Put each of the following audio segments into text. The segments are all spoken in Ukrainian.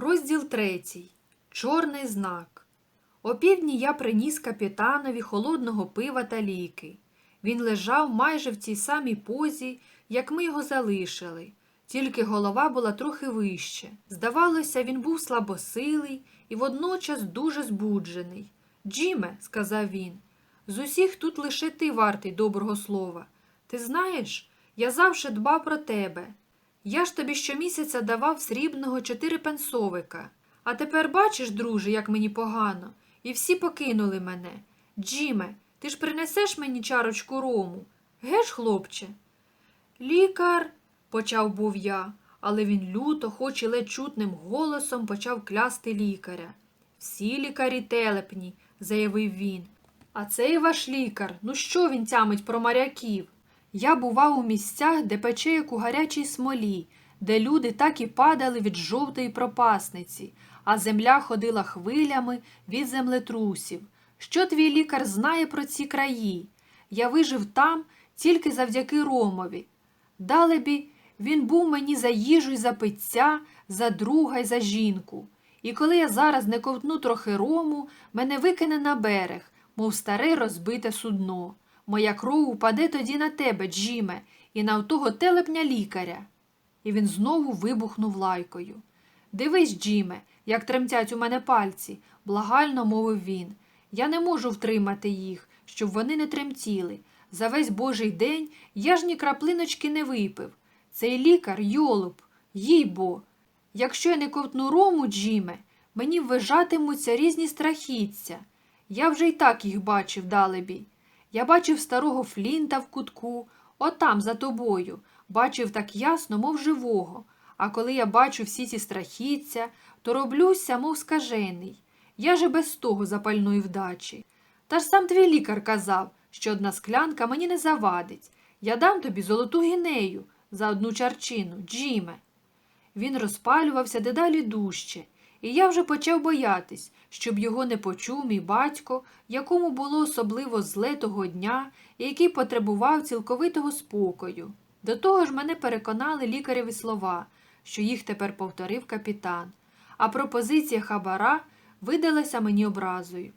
Розділ третій. Чорний знак. Опівдні я приніс капітанові холодного пива та ліки. Він лежав майже в тій самій позі, як ми його залишили, тільки голова була трохи вище. Здавалося, він був слабосилий і водночас дуже збуджений. Джиме, сказав він, з усіх тут лише ти вартий доброго слова. Ти знаєш, я завжди дбав про тебе. Я ж тобі щомісяця давав срібного чотирипенсовика. А тепер бачиш, друже, як мені погано, і всі покинули мене. Джиме, ти ж принесеш мені чарочку рому? Геш, хлопче? Лікар, почав був я, але він люто, хоч і ледь чутним голосом почав клясти лікаря. Всі лікарі телепні, заявив він. А цей ваш лікар, ну що він тямить про моряків? Я бував у місцях, де пече як у гарячій смолі, де люди так і падали від жовтої пропасниці, а земля ходила хвилями від землетрусів. Що твій лікар знає про ці краї? Я вижив там тільки завдяки Ромові. Далебі, він був мені за їжу й за пиття, за друга й за жінку. І коли я зараз не ковтну трохи рому, мене викине на берег, мов старе розбите судно. Моя кров упаде тоді на тебе, Джиме, і на того телепня лікаря. І він знову вибухнув лайкою. Дивись, Джиме, як тремтять у мене пальці, благально мовив він. Я не можу втримати їх, щоб вони не тремтіли. За весь божий день я ж ні краплиночки не випив. Цей лікар йолоп, їй бо. Якщо я не ковтну рому, Джиме, мені ввижатимуться різні страхіття. Я вже й так їх бачив далебі. Я бачив старого Флінта в кутку, отам за тобою, бачив так ясно, мов живого. А коли я бачу всі ці страхіття, то роблюся, мов скажений. Я же без того запальної вдачі. Та ж сам твій лікар казав, що одна склянка мені не завадить. Я дам тобі золоту гінею за одну чарчину, Джиме. Він розпалювався дедалі дужче, і я вже почав боятись, щоб його не почув мій батько, якому було особливо зле того дня і який потребував цілковитого спокою. До того ж мене переконали лікареві слова, що їх тепер повторив капітан, а пропозиція хабара видалася мені образою.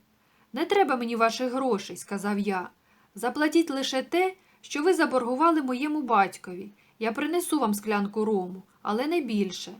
Не треба мені ваших грошей, сказав я. Заплатіть лише те, що ви заборгували моєму батькові. Я принесу вам склянку рому, але не більше.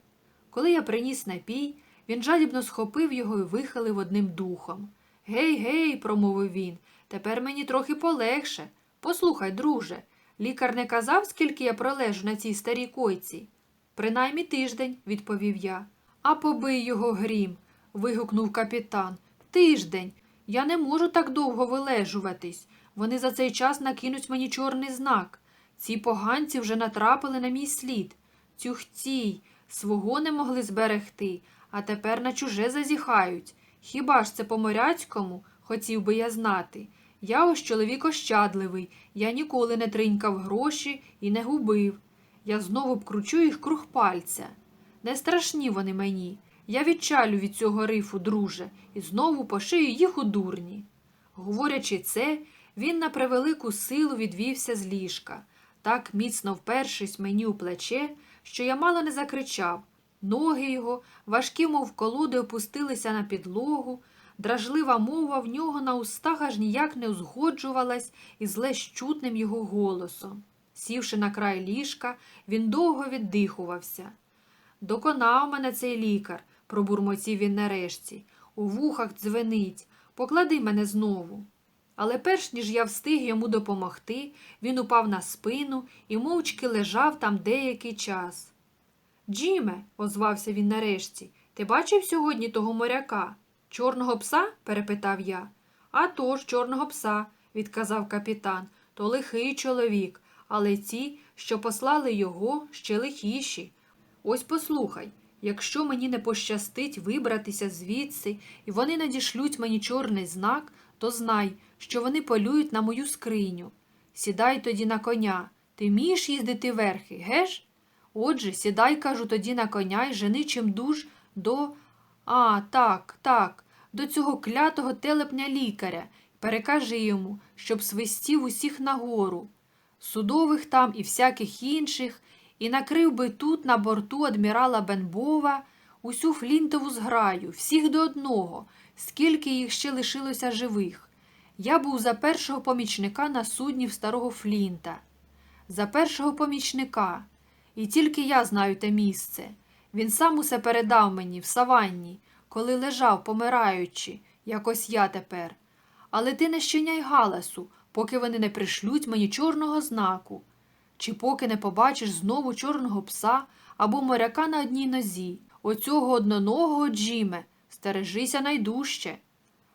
Коли я приніс напій, він жадібно схопив його і вихилив одним духом. Гей, гей, промовив він, тепер мені трохи полегше. Послухай, друже, лікар не казав, скільки я пролежу на цій старій койці. Принаймні тиждень, відповів я. А побий його грім. вигукнув капітан. Тиждень. Я не можу так довго вилежуватись. Вони за цей час накинуть мені чорний знак. Ці поганці вже натрапили на мій слід. Тюхтій, свого не могли зберегти, а тепер на чуже зазіхають. Хіба ж це по-моряцькому, хотів би я знати. Я ось чоловік ощадливий, я ніколи не тринькав гроші і не губив. Я знову вкручу їх круг пальця. Не страшні вони мені. Я відчалю від цього рифу, друже, і знову пошию їх у дурні. Говорячи це, він на превелику силу відвівся з ліжка, так міцно впершись мені у плече, що я мало не закричав. Ноги його, важкі, мов колоди, опустилися на підлогу, дражлива мова в нього на устах аж ніяк не узгоджувалась із ледь чутним його голосом. Сівши на край ліжка, він довго віддихувався. Доконав мене цей лікар, пробурмотів він нарешті. У вухах дзвенить. Поклади мене знову. Але перш ніж я встиг йому допомогти, він упав на спину і мовчки лежав там деякий час. Джиме, озвався він нарешті, ти бачив сьогодні того моряка? Чорного пса? перепитав я. «А тож, чорного пса, відказав капітан, то лихий чоловік, але ті, що послали його, ще лихіші. Ось послухай, якщо мені не пощастить вибратися звідси, і вони надішлють мені чорний знак, то знай, що вони полюють на мою скриню. Сідай тоді на коня. Ти вмієш їздити верхи, геш? Отже, сідай, кажу, тоді на коня і жени чим дуж до. А, так, так, до цього клятого телепня лікаря. Перекажи йому, щоб свистів усіх нагору. Судових там і всяких інших, і накрив би тут на борту адмірала Бенбова усю флінтову зграю, всіх до одного, скільки їх ще лишилося живих. Я був за першого помічника на судні в старого Флінта, за першого помічника, і тільки я знаю те місце. Він сам усе передав мені в саванні, коли лежав, помираючи, як ось я тепер. Але ти не щиняй галасу, поки вони не пришлють мені чорного знаку, чи поки не побачиш знову чорного пса або моряка на одній нозі, оцього одноногого Джиме, стережися найдужче.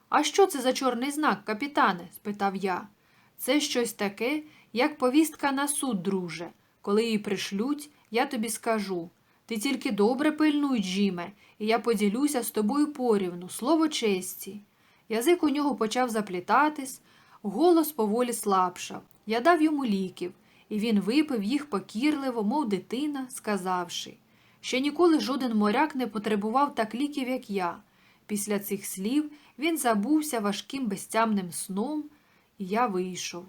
А що це за чорний знак, капітане? спитав я. Це щось таке, як повістка на суд, друже. Коли її пришлють, я тобі скажу. Ти тільки добре пильнуй, Джиме, і я поділюся з тобою порівну, слово честі. Язик у нього почав заплітатись, голос поволі слабшав. Я дав йому ліків, і він випив їх покірливо, мов дитина, сказавши. Ще ніколи жоден моряк не потребував так ліків, як я. Після цих слів він забувся важким безтямним сном, і я вийшов.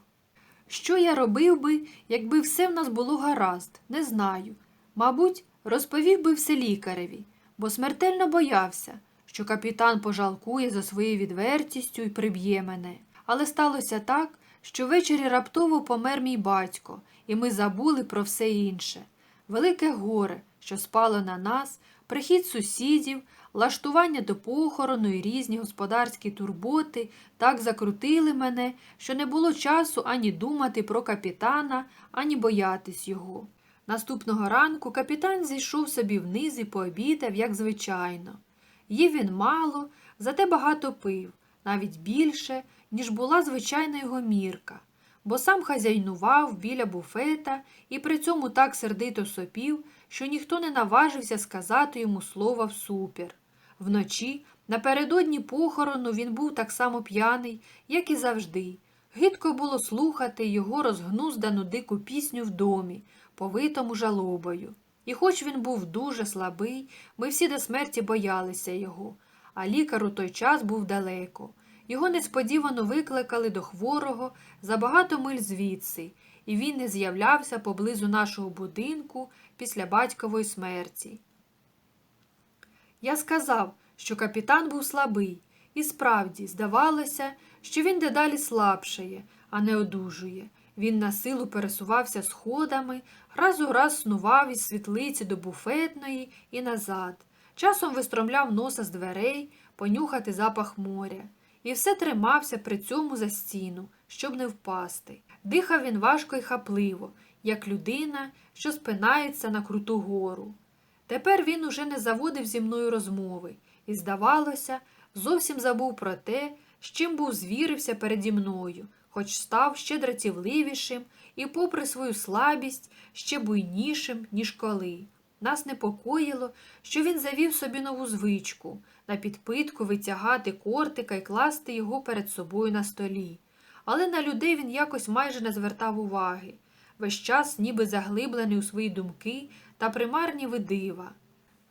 Що я робив би, якби все в нас було гаразд, не знаю. Мабуть, розповів би все лікареві, бо смертельно боявся, що капітан пожалкує за своєю відвертістю і приб'є мене. Але сталося так, що ввечері раптово помер мій батько, і ми забули про все інше. Велике горе, що спало на нас, прихід сусідів, лаштування до похорону і різні господарські турботи так закрутили мене, що не було часу ані думати про капітана, ані боятись його. Наступного ранку капітан зійшов собі вниз і пообідав, як звичайно. Їв він мало, зате багато пив, навіть більше, ніж була звичайна його мірка, бо сам хазяйнував біля буфета і при цьому так сердито сопів, що ніхто не наважився сказати йому слова всупір. Вночі, напередодні похорону, він був так само п'яний, як і завжди. Гидко було слухати його розгнуздану дику пісню в домі, повитому жалобою. І хоч він був дуже слабий, ми всі до смерті боялися його, а лікар у той час був далеко. Його несподівано викликали до хворого за багато миль звідси, і він не з'являвся поблизу нашого будинку після батькової смерті. Я сказав, що капітан був слабий, і справді здавалося, що він дедалі слабшає, а не одужує. Він на силу пересувався сходами, раз у раз снував із світлиці до буфетної і назад. Часом вистромляв носа з дверей, понюхати запах моря, і все тримався при цьому за стіну, щоб не впасти. Дихав він важко і хапливо, як людина, що спинається на круту гору. Тепер він уже не заводив зі мною розмови і, здавалося, зовсім забув про те, з чим був звірився переді мною, хоч став ще дратівливішим і, попри свою слабість, ще буйнішим, ніж коли. Нас непокоїло, що він завів собі нову звичку на підпитку витягати кортика і класти його перед собою на столі. Але на людей він якось майже не звертав уваги, весь час ніби заглиблений у свої думки та примарні видива.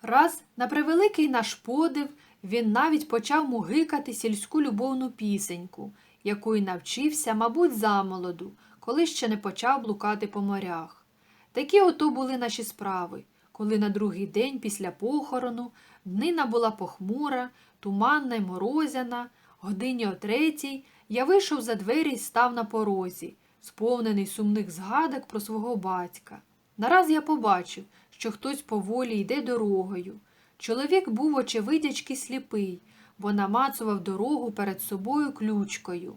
Раз, на превеликий наш подив, він навіть почав мугикати сільську любовну пісеньку, якої навчився, мабуть, замолоду, коли ще не почав блукати по морях. Такі ото були наші справи, коли на другий день після похорону днина була похмура, туманна й морозяна, годині о третій я вийшов за двері й став на порозі, сповнений сумних згадок про свого батька. Нараз я побачив, що хтось поволі йде дорогою. Чоловік був очевидячки сліпий, бо намацував дорогу перед собою ключкою.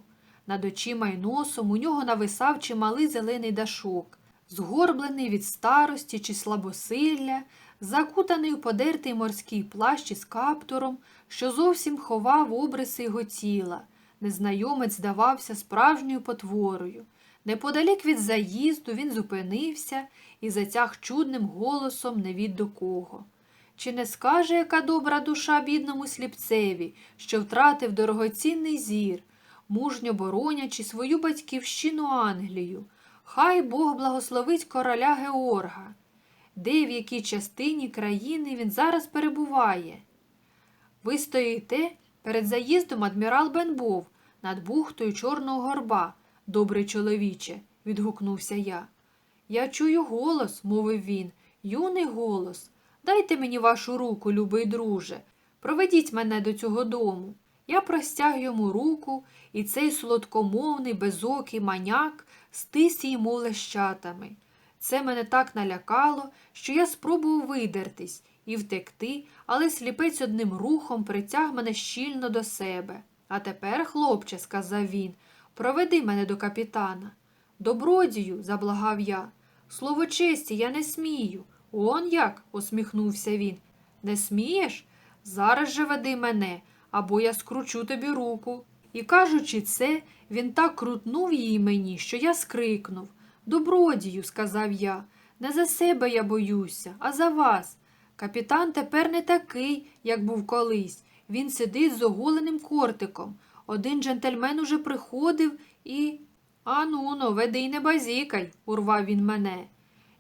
Над очима й носом у нього нависав чималий зелений дашок, згорблений від старості чи слабосилля, закутаний у подертий морський плащ із каптуром, що зовсім ховав обриси його тіла. Незнайомець здавався справжньою потворою. Неподалік від заїзду він зупинився і затяг чудним голосом не від до кого. Чи не скаже, яка добра душа бідному сліпцеві, що втратив дорогоцінний зір, мужньо боронячи свою батьківщину Англію? Хай Бог благословить короля Георга, де в якій частині країни він зараз перебуває. Ви стоїте перед заїздом адмірал Бенбов над бухтою Чорного горба, добрий чоловіче, відгукнувся я. Я чую голос, мовив він, юний голос. Дайте мені вашу руку, любий друже. Проведіть мене до цього дому. Я простяг йому руку, і цей солодкомовний, безокий маняк стис її мов лещатами. Це мене так налякало, що я спробував видертись і втекти, але сліпець одним рухом притяг мене щільно до себе. А тепер, хлопче, сказав він, проведи мене до капітана. Добродію, заблагав я. Слово честі, я не смію. Он як? усміхнувся він. Не смієш? Зараз же веди мене, або я скручу тобі руку. І кажучи це, він так крутнув її мені, що я скрикнув. Добродію, сказав я, не за себе я боюся, а за вас. Капітан тепер не такий, як був колись. Він сидить з оголеним кортиком. Один джентльмен уже приходив і. Ану, но, веди й не базікай, урвав він мене.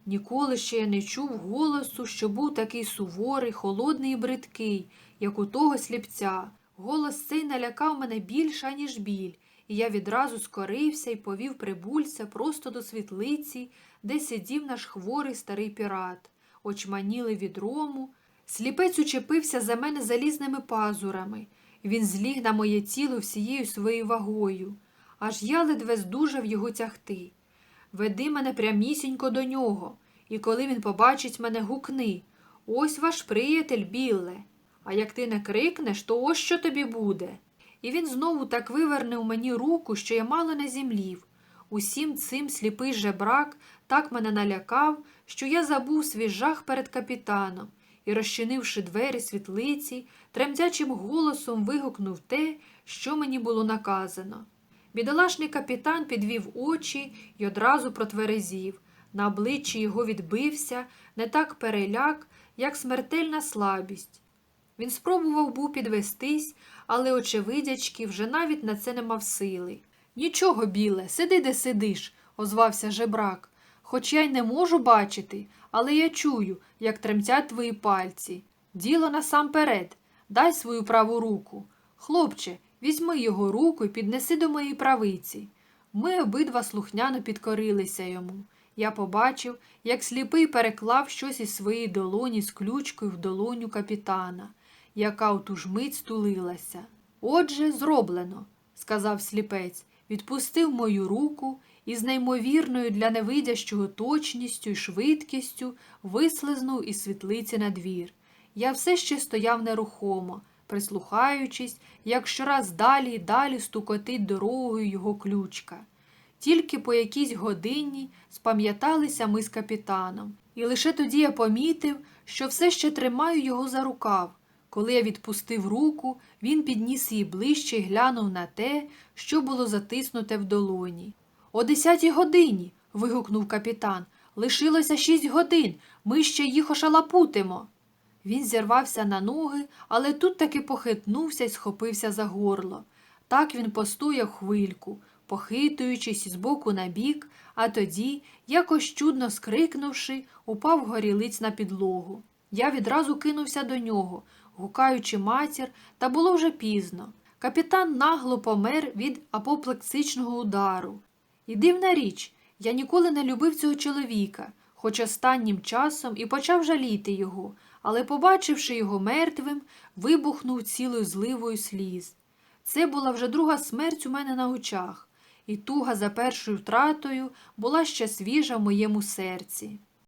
Ніколи ще я не чув голосу, що був такий суворий, холодний і бридкий, як у того сліпця. Голос цей налякав мене більше, ніж біль, і я відразу скорився і повів прибульця просто до світлиці, де сидів наш хворий старий пірат. Очманіли від рому. Сліпець учепився за мене залізними пазурами. Він зліг на моє тіло всією своєю вагою, аж я ледве здужав його тягти. Веди мене прямісінько до нього, і коли він побачить мене, гукни Ось ваш приятель, біле. А як ти не крикнеш, то ось що тобі буде. І він знову так вивернув мені руку, що я мало не зімлів. Усім цим сліпий жебрак так мене налякав, що я забув свій жах перед капітаном і, розчинивши двері світлиці, тремтячим голосом вигукнув те, що мені було наказано. Бідолашний капітан підвів очі й одразу протверезів. На обличчі його відбився не так переляк, як смертельна слабість. Він спробував був підвестись, але, очевидячки, вже навіть на це не мав сили. Нічого, біле, сиди, де сидиш, озвався жебрак. Хоч я й не можу бачити, але я чую, як тремтять твої пальці. Діло насамперед, дай свою праву руку. Хлопче, візьми його руку і піднеси до моєї правиці. Ми обидва слухняно підкорилися йому. Я побачив, як сліпий переклав щось із своєї долоні з ключкою в долоню капітана, яка у ту ж мить стулилася. Отже, зроблено, сказав сліпець, відпустив мою руку і з неймовірною для невидящого точністю і швидкістю вислизнув із світлиці на двір. Я все ще стояв нерухомо, прислухаючись, як щораз далі й далі стукотить дорогою його ключка. Тільки по якійсь годині спам'яталися ми з капітаном, і лише тоді я помітив, що все ще тримаю його за рукав. Коли я відпустив руку, він підніс її ближче і глянув на те, що було затиснуте в долоні. О десятій годині. вигукнув капітан. Лишилося шість годин. Ми ще їх ошалапутимо. Він зірвався на ноги, але тут таки похитнувся і схопився за горло. Так він постояв хвильку, похитуючись із боку на бік, а тоді, якось чудно скрикнувши, упав горілиць на підлогу. Я відразу кинувся до нього, гукаючи матір, та було вже пізно. Капітан нагло помер від апоплексичного удару. І дивна річ, я ніколи не любив цього чоловіка, хоч останнім часом і почав жаліти його, але, побачивши його мертвим, вибухнув цілою зливою сліз. Це була вже друга смерть у мене на очах, і туга за першою втратою була ще свіжа в моєму серці.